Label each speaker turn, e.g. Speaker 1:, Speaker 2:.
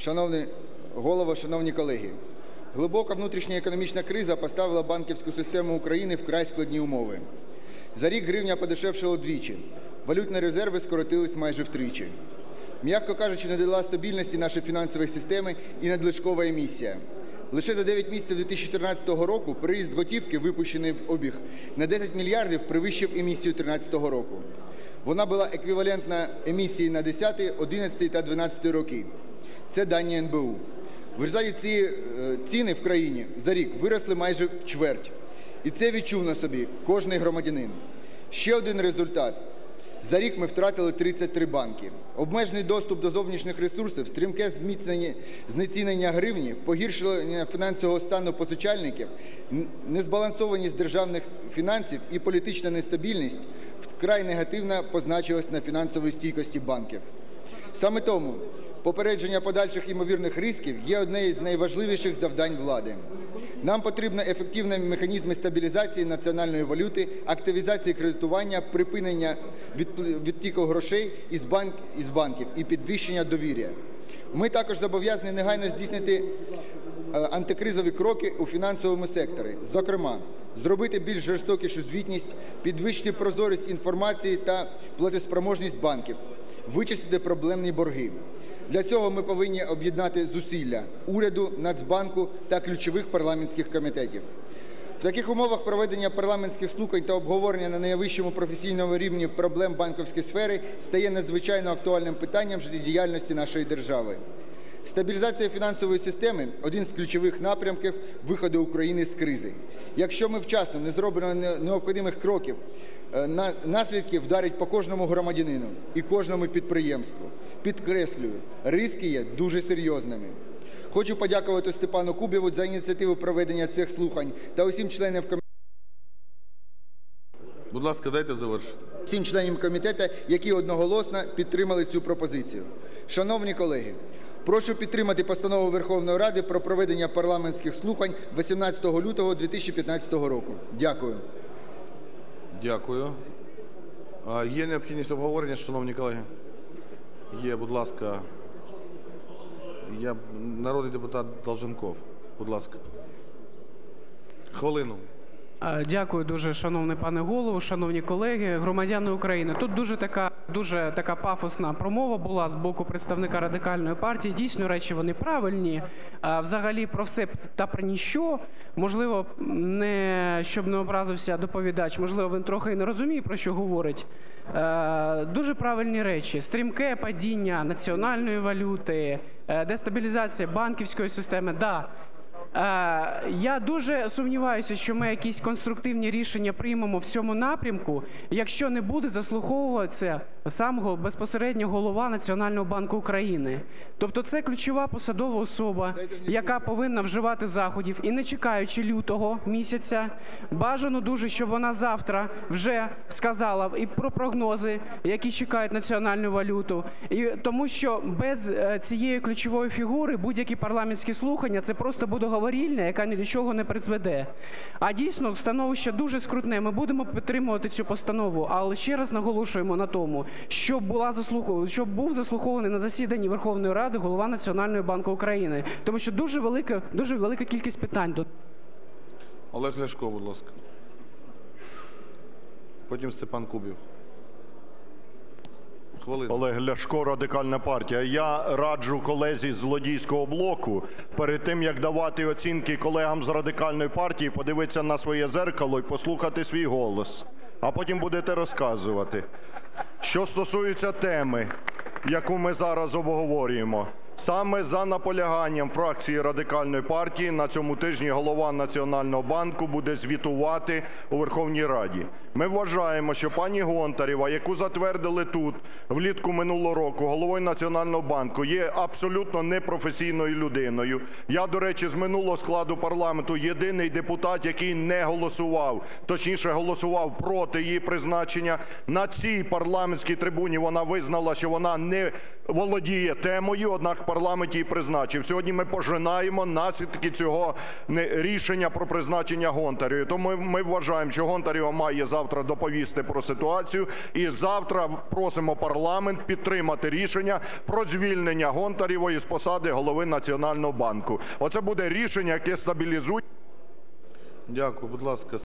Speaker 1: Шановний голово, шановні колеги, глибока внутрішня економічна криза поставила банківську систему України вкрай складні умови. За рік гривня подешевшала вдвічі, валютні резерви скоротились майже втричі. М'яко кажучи, не дала стабільності нашої фінансової системи і надлишкова емісія. Лише за 9 місяців 2014 року приїзд готівки, випущений в обіг на 10 мільярдів, перевищив емісію 2013 року. Вона була еквівалентна емісії на 10, 11 та 12 роки. Це дані НБУ. В результаті ці е, ціни в країні за рік виросли майже в чверть. І це відчув на собі кожний громадянин. Ще один результат. За рік ми втратили 33 банки. Обмежений доступ до зовнішніх ресурсів, стрімке зміцнення знецінення гривні, погіршення фінансового стану позичальників, незбалансованість державних фінансів і політична нестабільність вкрай негативно позначилась на фінансовій стійкості банків. Саме тому попередження подальших ймовірних ризиків є одне із найважливіших завдань влади. Нам потрібні ефективні механізми стабілізації національної валюти, активізації кредитування, припинення відтіку грошей із, банк, із банків і підвищення довір'я. Ми також зобов'язані негайно здійснити е, антикризові кроки у фінансовому секторі. Зокрема, зробити більш жорстокішу звітність, підвищити прозорість інформації та платоспроможність банків, вичистити проблемні борги. Для цього ми повинні об'єднати зусилля уряду, Нацбанку та ключових парламентських комітетів. В таких умовах проведення парламентських слухань та обговорення на найвищому професійному рівні проблем банківської сфери стає надзвичайно актуальним питанням життєдіяльності нашої держави. Стабілізація фінансової системи один з ключових напрямків виходу України з кризи. Якщо ми вчасно не зробимо не- необхідних кроків, наслідки вдарять по кожному громадянину і кожному підприємству. Підкреслюю, ризики є дуже серйозними. Хочу подякувати Степану Кубєву за ініціативу проведення цих слухань та усім членам комітету.
Speaker 2: Будь ласка, дайте завершити.
Speaker 1: всім членам комітету, які одноголосно підтримали цю пропозицію. Шановні колеги, прошу підтримати постанову Верховної Ради про проведення парламентських слухань 18 лютого 2015 року. Дякую.
Speaker 2: Дякую. Є необхідність обговорення, шановні колеги? Є, будь ласка. Я народний депутат Долженков. Будь ласка. Хвилину.
Speaker 3: Дякую дуже, шановний пане голово, шановні колеги, громадяни України. Тут дуже така дуже така пафосна промова була з боку представника радикальної партії. Дійсно, речі вони правильні. Взагалі про все та про ніщо. Можливо, не щоб не образився доповідач, можливо, він трохи не розуміє про що говорить. Дуже правильні речі: стрімке падіння національної валюти, е, дестабілізація банківської системи. Да, Я дуже сумніваюся, що ми якісь конструктивні рішення приймемо в цьому напрямку, якщо не буде заслуховуватися сам безпосередньо голова Національного банку України. Тобто це ключова посадова особа, яка повинна вживати заходів і не чекаючи лютого місяця, бажано дуже, щоб вона завтра вже сказала і про прогнози, які чекають національну валюту. І тому що без е, цієї ключової фігури будь-які парламентські слухання це просто буде говорільня, яка ні до чого не призведе. А дійсно становище дуже скрутне. Ми будемо підтримувати цю постанову, але ще раз наголошуємо на тому, щоб була заслухов... щоб був заслухований на засіданні Верховної Ради голова Національного банку України, тому що дуже велика, дуже велика кількість питань до
Speaker 2: Олег Ляшко, будь ласка. Потім Степан Кубів. Хвилину.
Speaker 4: Олег Ляшко, Радикальна партія. Я раджу колезі з злодійського блоку перед тим, як давати оцінки колегам з Радикальної партії, подивитися на своє зеркало і послухати свій голос, а потім будете розказувати. Що стосується теми, яку ми зараз обговорюємо, саме за наполяганням фракції Радикальної партії на цьому тижні голова Національного банку буде звітувати у Верховній Раді. Ми вважаємо, що пані Гонтарева, яку затвердили тут влітку минулого року головою Національного банку, є абсолютно непрофесійною людиною. Я, до речі, з минулого складу парламенту єдиний депутат, який не голосував, точніше голосував проти її призначення. На цій парламентській трибуні вона визнала, що вона не володіє темою, однак парламенті і призначив. Сьогодні ми пожинаємо наслідки цього рішення про призначення Гонтаревої. Тому ми вважаємо, що Гонтарева має завтра доповісти про ситуацію. І завтра просимо парламент підтримати рішення про звільнення Гонтаревої з посади голови Національного банку. Оце буде рішення, яке стабілізує.
Speaker 2: Дякую. Будь ласка,